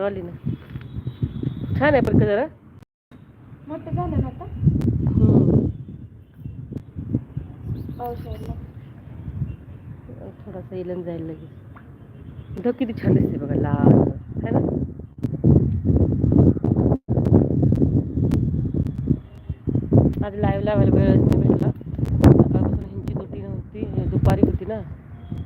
रांडवाली ना छान आहे पण का जरा मोठं झालं ना आता हम्म. पावसाळ्याला थोडासा इलन जाईल लगेच ढग किती छान दिसते बघा लाल है ना आज लाईव्ह लावायला वेळच नाही भेटला सकाळपासून ह्यांची ड्युटी नव्हती हे दुपारी होती ना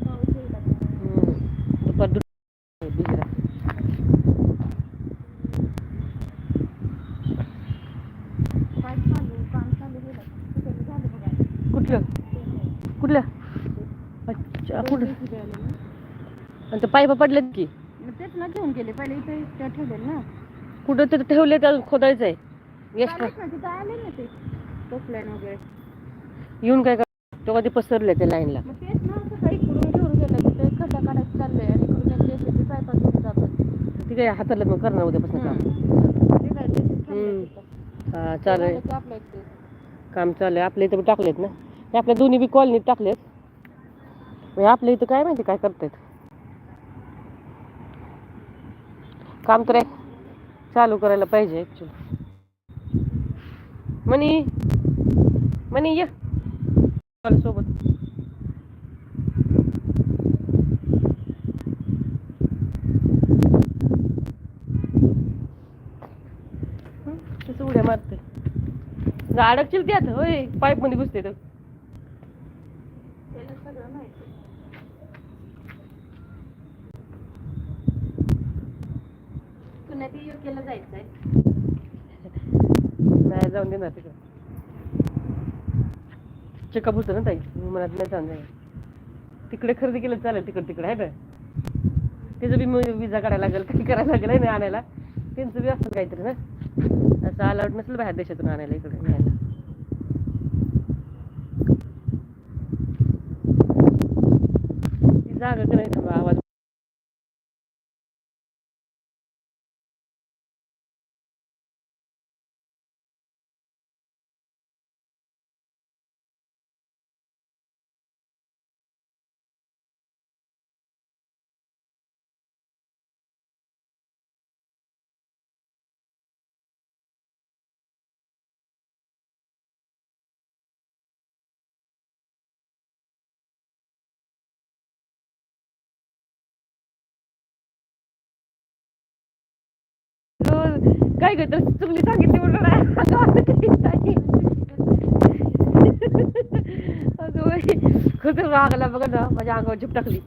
पाऊस येईल आता. हम्म. दुपार दुपार दुसरा काय चालू काम चालू झालं तिकडे झालं कुठलं? कुठल्या अच्छा कुठं दोन दिवशी आले ना. आणि ते पाईप पडलेत की? तेच ना घेऊन गेले. पहिले इथे ठेवले ना. कुठं ते ठेवले ते अजून खोदायचं आहे एक्स्ट्रा चालेल ना तिथं आले ना ते. टोपल्यान वगैरे. येऊन काय कर तेव्हा ते पसरले त्या लाईनला. मग तेच ना सकाळी इकडून घेऊन गेलं. तिथे खड्डा काढायचं चाललंय आणि पायपा घेऊन जातात. ती काय हाताला मग करणार उद्यापासून काम? ते काय जेसीबी थांबलं हम्म. तिथं. हा ते चालू आहे झालं की आपल्या इथे काम चालू आहे आपल्या इथं टाकलेत ना. हे आपल्या दोन्ही बी कॉलनीत टाकलेत. म्हणजे आपल्या इथं काय माहिती काय करतायत? काम तर आहे. चालू करायला पाहिजे ऍक्च्युली मनी मनी ये. सोबत. उड्या मारते अडकशील त्यात होय. पाईपमध्ये घुसते तर. सगळं माहिती पुन्हा ते योग्यला जायचंय. नाही जाऊन देणार तिकडं. चेकअप होतं ना ताई? मी मनात नाही जाऊन जाईल तिकडे खरेदी केलं चालेल तिकडे तिकडे आहे ना त्याचं बी विजा काढायला लागेल काही करायला लागेल आहे ना आणायला. त्यांचं बी असतं काहीतरी ना. असं अलाउड नसेल बाहेर देशातून आणायला इकडे न्यायला ती जागा का नाही थांबा आवाज हो, काय ग तर चुकली सांगितली म्हणून खरंच रागाला बघा ना माझ्या अंगावर झुप टाकली.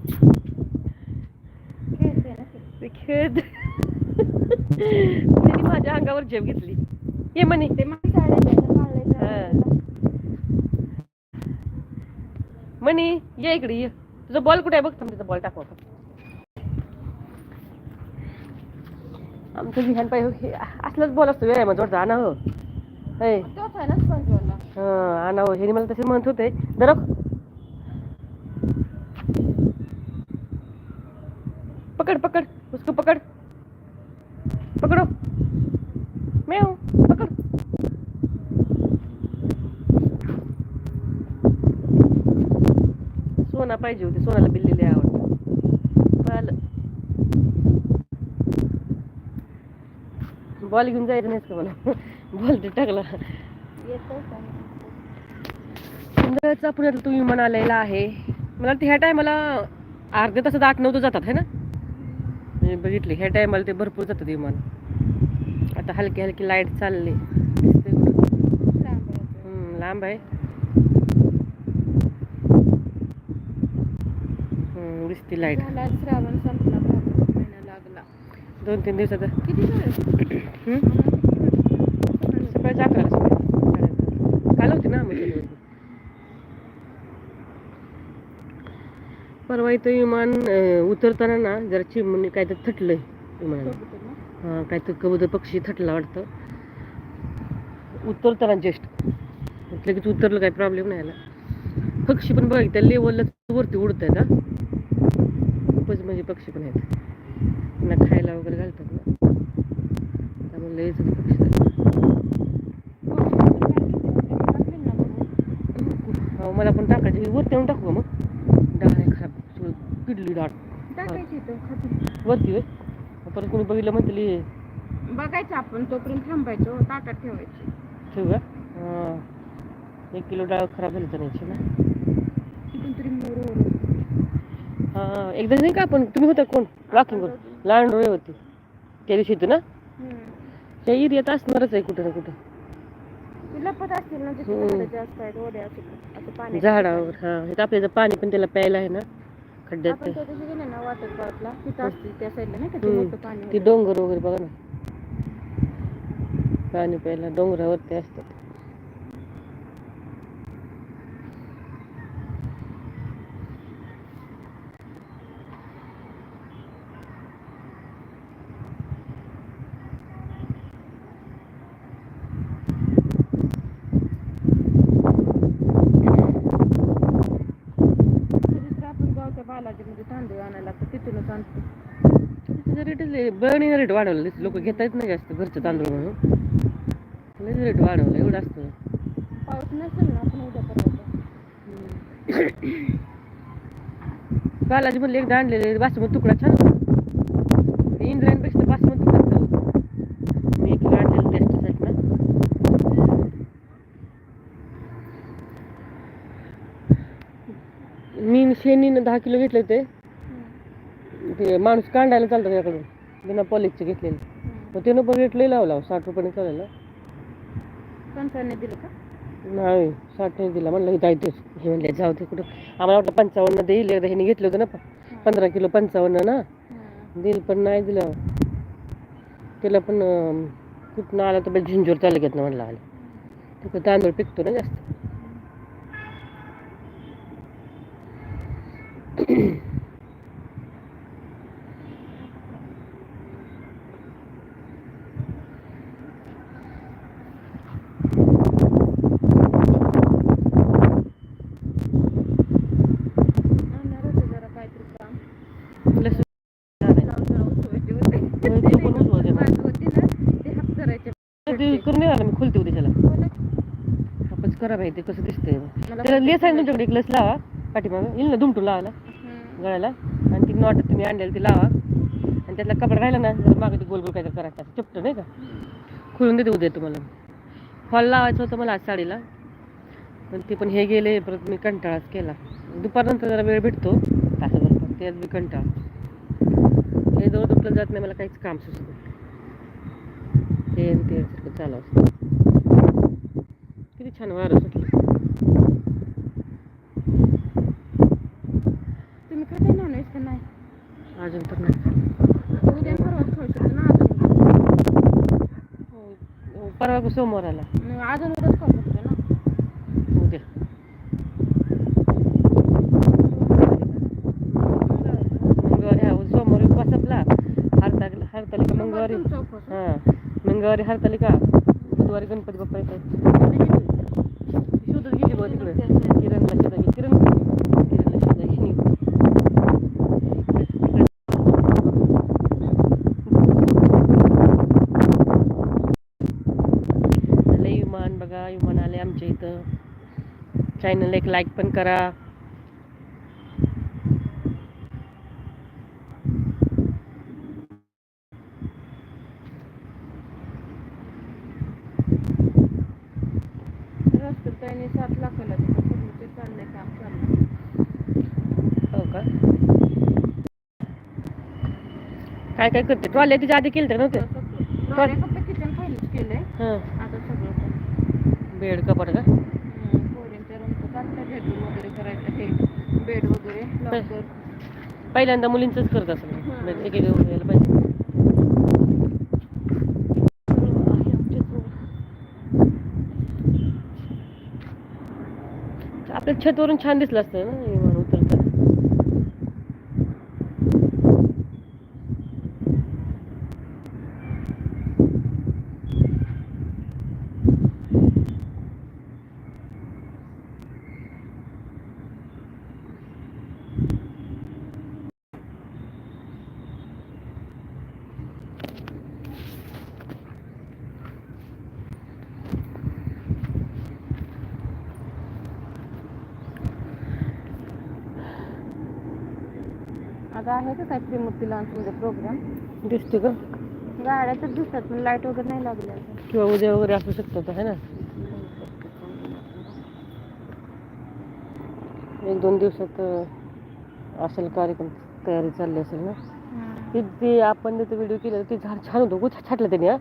खेळते खेळ. माझ्या अंगावर झेप घेतली. ये म्हणे. ते हा. म्हणे ये इकडे ये. तुझा बॉल कुठे आहे? बघ थांब तिचा बॉल टाकू आपण. आमचं विहान पाहिजे. असलाच बॉल असतो व्यायामाजवळ जा ना हो. हे. हा आणा हो. हे मला तसे म्हणत होते. दरक पकड पकड. उसको पकड. पकडो. मेव पकड. सोना पाहिजे होती सोनाला बिल्ली लय आवडतं पाहिलं बॉल घेऊन जायचं नाही का मला? बॉल ते टाकला. सुंदरचा पुण्यात तुम्ही म्हणालेला आहे. मला ते ह्या टायमाला अर्ध्या तासात आठ नऊ तर जातात है ना? मी बघितले ह्या टायमाला ते भरपूर जातात विमान. आता हलकी हलकी लाइट चालली. लांब आहे. दिसती दिसते लाइट. श्रावण संपला लागला. दोन तीन दिवसात? सकाळच्या अकराला. काल होती ना आम्ही परवा इथं विमान उतरताना ना जरा चिमणी काय तर थटलंय विमानाला हा काय तर कबूतर पक्षी थटला वाटतं. उतरताना जस्ट म्हटलं की उतरलं काय प्रॉब्लेम नाही आला. पक्षी पण बघ त्या लेवलला वरती उडत आहेत हा. खूपच म्हणजे पक्षी पण आहेत. त्यांना खायला वगैरे घालतात ना. त्यामुळे लयच पक्षी हो मला पण टाकायची. वरती येऊन टाकू मग? डाळ आहे खराब किडली डाळ. वरती होय? परत कोणी बघितलं म्हटली बघायचं आपण तोपर्यंत थांबायचो. ताटात ठेवायची. ठेवू का? हां. एक किलो डाळ खराब झाली तर न्यायची ना. हां. एकदा नाही का आपण? तुम्ही होता कोण? वॉकिंग लहान डोळे होते. त्या दिवशी ना. त्या एरियात असणारच आहे कुठं ना कुठं. ती लपत असतील ना जिथे हम्म. झाडं जास्त आहेत ओढ्या असं असं पाणी झाडावर हां. इथं आपल्याचं पाणी पण त्याला प्यायला आहे ना खड्ड्यात. आपण त्या दिवशी गेले ना वॉटर पार्कला तिथं असतील त्या साईडला नाही का? ते हम्म. मोठं पाणी ती होतं. डोंगर वगैरे बघा ना. पाणी प्यायला डोंगरावरती असतात. त्याचा रेट बळणी रेट वाढवलं. लोक घेता येत नाही जास्त घरचं तांदूळ म्हणून. लय रेट वाढवलं एवढं असतं. पाऊस नसेल ना आपण उद्या बालाजी म्हणले एकदा आणलेले बासमती तुकडा छान इंद्रायणपेक्षा बासमती तुकडा चव. मी एक आणलेलं टेस्टसाठी ना. मी शेणीनं दहा किलो घेतले होते. ते माणूस कांडायला चालतं त्याकडून बिना पॉलिशचे घेतलेले. मग त्यानं पण रेट लई लावला साठ रुपयाने चालेल ना दिलं का? नाही साठ नाही दिला म्हणलं इथं तेच. हे म्हणले जाऊ ते कुठं. आम्हाला वाटलं पंचावन्न देईल एकदा ह्याने घेतलं होतं ना पंधरा किलो पंचावन्न ना. देईल पण नाही दिलं. त्याला पण कुठनं आला तर झिंजूर तालुक्यातनं म्हणलं आलं. तिकडं तांदूळ पिकतो ना जास्त आणणार होते जरा काहीतरी काम लसूण लावून जरा उसवायचे होते. होय, ते पण उसवायचे. माझं होते ना ते हात करायचे ते करून नाही आला मी खुलते उद्या त्याला? आपण करा माहिती कसं दिसतंय. त्याला लेस आहे तुमच्याकडे एक लस लावा पाठीमागं. येईल ना दुमटू लावायला. गळ्याला. आणि ती नॉट तुम्ही आणलेलं ती लावा. आणि त्यातला कपडा राहिला ना मागे ते गोल गोल काहीतरी करायचं असं चपटं नाही का? खोलून देते उद्या तुम्हाला. फॉल लावायचं होतं मला आज साडीला. पण ते पण हे गेले परत मी कंटाळाच केला. दुपारनंतर जरा वेळ भेटतो. तासाभर. पण त्यात मी कंटाळा. हे जवळ दुपलं जात नाही मला काहीच काम सुचत नाही. ते ते सारखं चालू असतं. किती छान वारं सुटलं. तुम्ही खाते नॉनव्हेज का नाही? अजून तर नाही उद्या परवाच खाऊ शकतो ना अजून. हो, परवा सोमवार आला. अजून उद्याच खाऊ शकतो ना. उद्या. मंगळवारी हा सोमवारी उपवास आपला हरतालिका मंगळवारी. हां. मंगळवारी हरतालिका बुधवारी गणपती बाप्पा येतात शोधत गेली बघ तिकडे. किरणला शोधा किरण किरणला शोधा गेली आले विमान बघा विमान आले आमच्या इथं. चॅनल एक लाईक पण करा. काय काय करते? तिच्या आधी केलं नव्हते सगळं फक्त किचन खालीच केलंय. हाँ. आता सगळं बेड कपाट का? हम्म, पोरींच्या रूमचं काढलं बेडरूम वगैरे करायचं हे बेड वगैरे लॉकर पहिल्यांदा मुलींचंच करत असं एक एक यायला पाहिजे. आपल्या छतवरून छान दिसलं असतं ना आता आहे का काय त्रिमूर्ती लॉन्चमध्ये प्रोग्राम दिसते का? गाड्या तर दिसतात पण लाइट वगैरे नाही लागली अजून. किंवा उद्या वगैरे असू शकतं है ना? एक दोन दिवसात असेल कार्यक्रम तयारी चालली असेल ना? ते ते आपण तिथे व्हिडिओ केला ते झाड छान होतं उगाच छाटलं त्याने हा.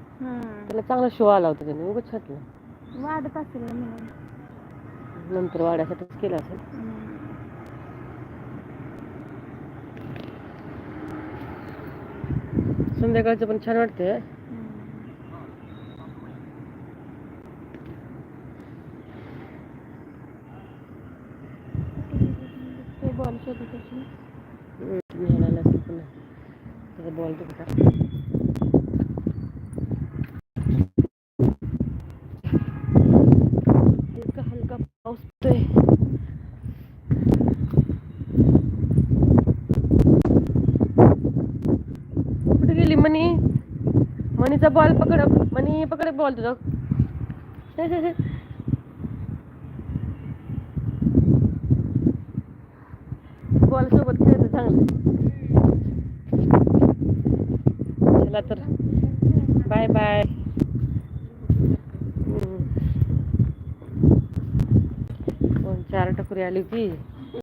त्याला चांगला शो आला होता त्याने उगाच छाटलं. वाढत असेल ना म्हणून. नंतर वाड्यासाठीच केलं असेल. संध्याकाळचं पण छान वाटतंय. बॉल शोधत असेल बॉल हलका हलका पाऊस पडतोय कुठे गेली मनी मनीचा बॉल पकड. मनी पकड बॉल तुझा. बॉल सोबत खेळतो चांगलं चला तर. बाय बाय चार टकुरी आली होती?